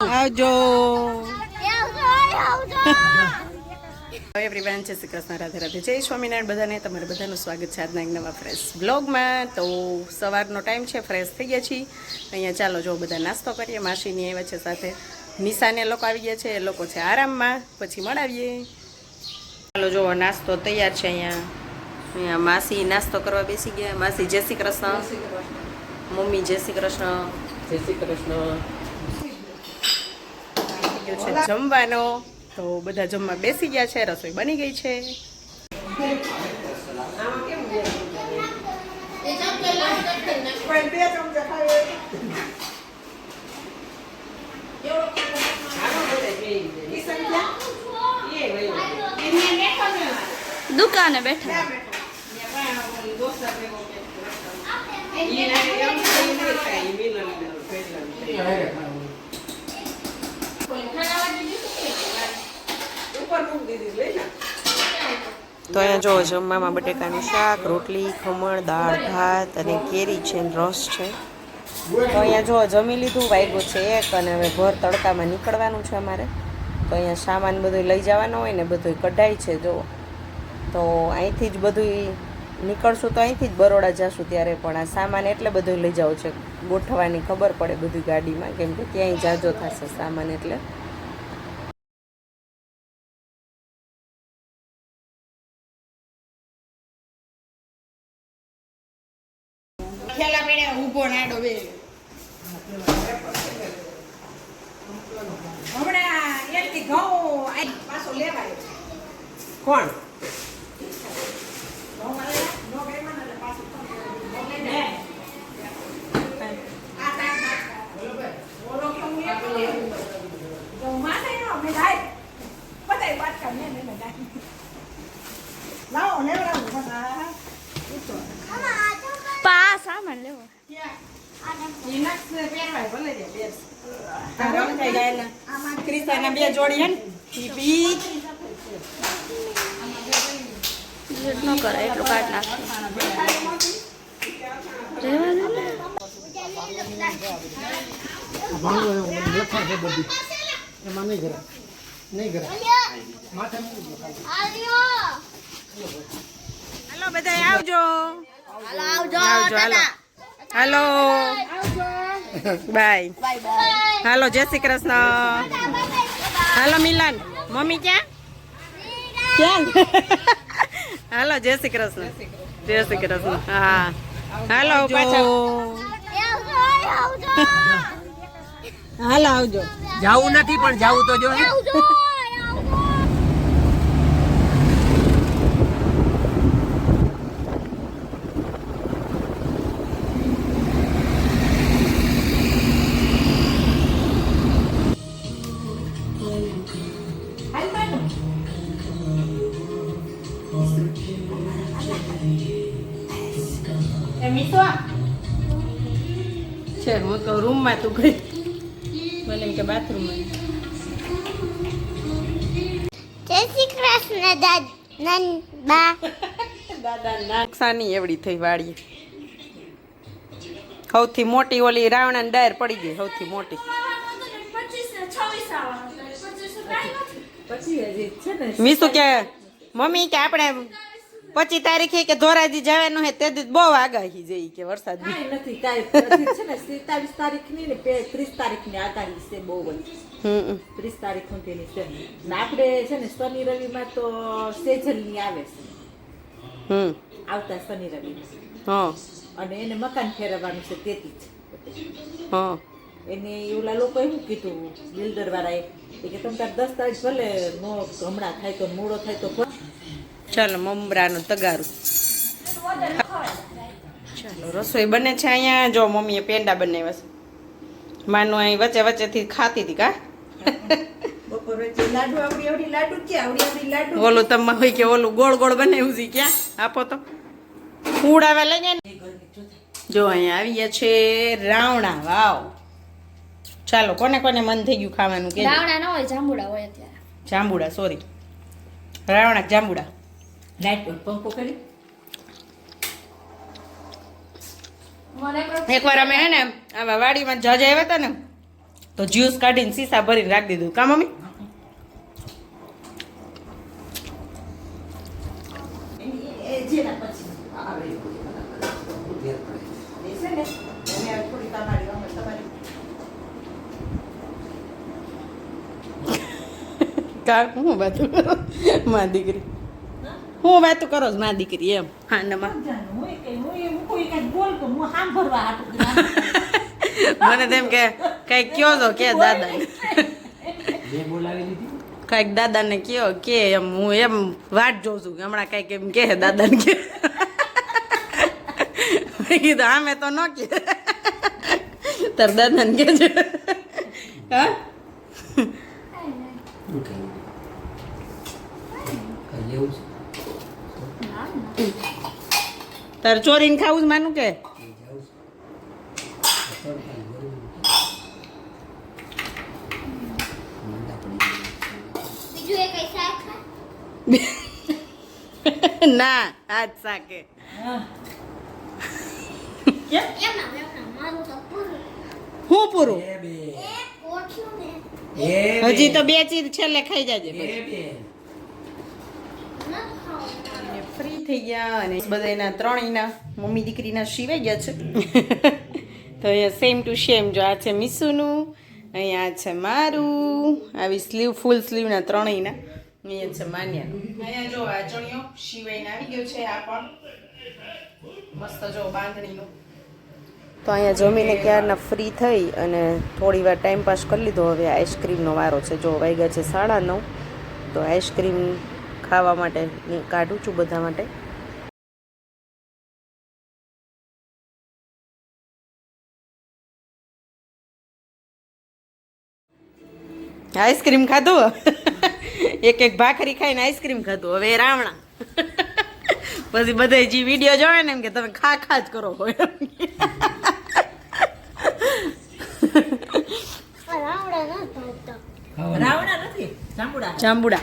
આવજો. એવરીવન જય શ્રી કૃષ્ણ રાધે રાધે. જય સ્વામિનારાયણ બધાને. તમારે બધાનું સ્વાગત છે આજના એક નવા ફ્રેશ બ્લોગમાં તો સવારનો ટાઈમ છે ફ્રેશ થઈ ગયા છીએ. અહીંયા ચાલો જો બધા નાસ્તો કરીએ. માસીની આવ્યા છે સાથે. નિશાને લોકો આવી ગયા છે. એ લોકો છે આરામમાં. પછી મળાવીએ ચાલો જો નાસ્તો તૈયાર છે અહીંયા. અહીંયા માસી નાસ્તો કરવા બેસી ગયા. માસી જય શ્રી કૃષ્ણ. મમ્મી જય શ્રી કૃષ્ણ. જય શ્રી કૃષ્ણ. થઈ છે જમવાનો. તો બધા જમવા બેસી ગયા છે, રસોઈ બની ગઈ છે. દુકાને બેઠા. તો અહીંયા જો જમવામાં બટેકાનું શાક, રોટલી, ખમણ, દાળ, ભાત અને કેરી છે રસ છે. તો અહીંયા જો જમી લીધું, વાગ્યું છે એક અને હવે ઘર તડકામાં નીકળવાનું છે અમારે. તો અહીંયા સામાન બધું લઈ જવાનો હોય ને બધું કઢાય છે જો તો અહીંથી જ બધું નીકળશું તો અહીંથી જ બરોડા જશું ત્યારે, પણ આ સામાન એટલે બધું લઈ જાવ છે. ગોઠવવાની ખબર પડે બધી ગાડીમાં, કેમ કે ક્યાંય જાજો થશે સામાન એટલે. ખેલા મેળે ઊભો નાડો બે હમણાં એકથી ઘઉં આ પાછો લેવાય. કોણ? ઘઉં વાળા નોકરીમાં ને લેવું. ન, સામાન લેવો દે, ને. બે જોડી હે ને, ઈ બી ન કરે એટલું કાઢ નાખે રહેવા દે ને હાલો બધા આવજો આવજો હાલો હાલો. બાય. હાલો જય શ્રી કૃષ્ણ. હાલો મિલન. મમ્મી ક્યાં? ક્યાં? હાલો જય શ્રી કૃષ્ણ. જય શ્રી કૃષ્ણ. હા. હાલો પાછા. હાલો આવજો. જાવું નથી પણ જાવું તો જો છે. હું તો રૂમમાં તું ગઈ. મને એમ કે બાથરૂમમાં જય શ્રી કૃષ્ણ દાદ બા દાદા નાક્ષાની એવડી થઈ વાળી. સૌથી મોટી ઓલી રાવણાની ડાયર પડી ગઈ સૌથી મોટી. મીસુ કે મમ્મી કે આપણે પચીસ તારીખે કે ધોરાજી જવાનું હે તે બહુ આગાહી જઈ કે વરસાદ નથી છે ને સિત્તાવીસ તારીખની ને પે- ત્રીસ તારીખની આગાહી છે બહુ ત્રીસ તારીખ તેની છે. ને આપણે છે ને શનિ રવિમાં તો સેજલની આવે છે. હમ. આવતા શનિ રવિ. હા. અને એને મકાન ફેરવવાનું છે તેથી જ. હા. એને ઓલા લોકો શું કીધું બિલ્ડર વાળાએ કે તમે તાર દસ તારીખ ભલે નો હમણાં થાય તો મોડો થાય તો. ચાલો મમરાનું તગારું. ચાલો રસોઈ બને છે અહીંયા. જો મમ્મીએ પેંડા બનાવ્યા છે. માનું અહીં વચ્ચે વચ્ચેથી ખાતી હતી કા? બપોર વચ્ચે લાડુ આવડી આવડી લાડુ ક્યાં આવડી આવડી લાડુ? ઓલું તમે હોય કે ઓલું ગોળ ગોળ બનાવ્યું છે ક્યાં? આપો તો. ઉડાવા લઈ ગયા જો અહીંયા આવીએ ગયા છે રાવણા. વાવ. ચાલો કોને કોને મન થઈ ગયું ખાવાનું કે રાવણા ન હોય જાંબુડા હોય અત્યારે. જાંબુડા સોરી રાવણા જાંબુડા? લાઈટ પર પંખો કરી. એકવાર અમે હે ને આમાં વાડીમાં જજ આવ્યા હતા ને તો જ્યુસ કાઢીને સીસા ભરીને રાખી દીધું. કા મમ્મી? એ જેના પછી આવે. એ છે ને એને થોડી તમારી અમે તમારી. કા હું બધું મા દીકરી. હું વાતું કરો છો માં દીકરી એમ. હા હું હું હું હું. મને તેમ કે કઈ કયો છો કે દાદા કંઈક દાદાને કયો કે એમ હું એમ વાટ જોઉં છું હમણાં કંઈક એમ કે દાદાને કે. કીધું કીધું મેં તો ન કે. તાર દાદાને કે છે. હા? તાર ચોરીને ખાવું જ માનું કે? ના આજ સાકે હા. પૂરું. હું પૂરું? એક કોઠ્યું ને. હજી તો બે ચીજ છેલ્લે ખાઈ જાજે ન ખાવું. ફ્રી થઈ ગયા અને બધાના ત્રણેયના મમ્મી દીકરીના સિવાય ગયા છે. તો અહીંયા સેમ ટુ સેમ જો આ છે મીસુનું અહીંયા આ છે મારું આવી સ્લીવ ફૂલ સ્લીવના ત્રણેયના અહીંયા છે માન્યાનું. અહીંયા જો આ ચણિયો સિવાયને આવી ગયો છે આ પણ. મસ્ત જો બાંધણીનો. તો અહીંયા જમીને ક્યારના ફ્રી થઈ અને થોડી વાર ટાઈમ પાસ કરી લીધો. હવે આઈસ્ક્રીમનો વારો છે. જો વાગ્યા છે સાડા નવ તો આઈસ્ક્રીમ ખાવા માટે કાઢું છું બધા માટે. આઈસ્ક્રીમ ખાધું? એક એક ભાખરી ખાઈને આઈસ્ક્રીમ ખાધું. હવે રાવણા. પછી બધા જે વીડિયો જોવે ને એમ કે તમે ખા ખા જ કરો હોય. રાવણા નથી જાંબુડા.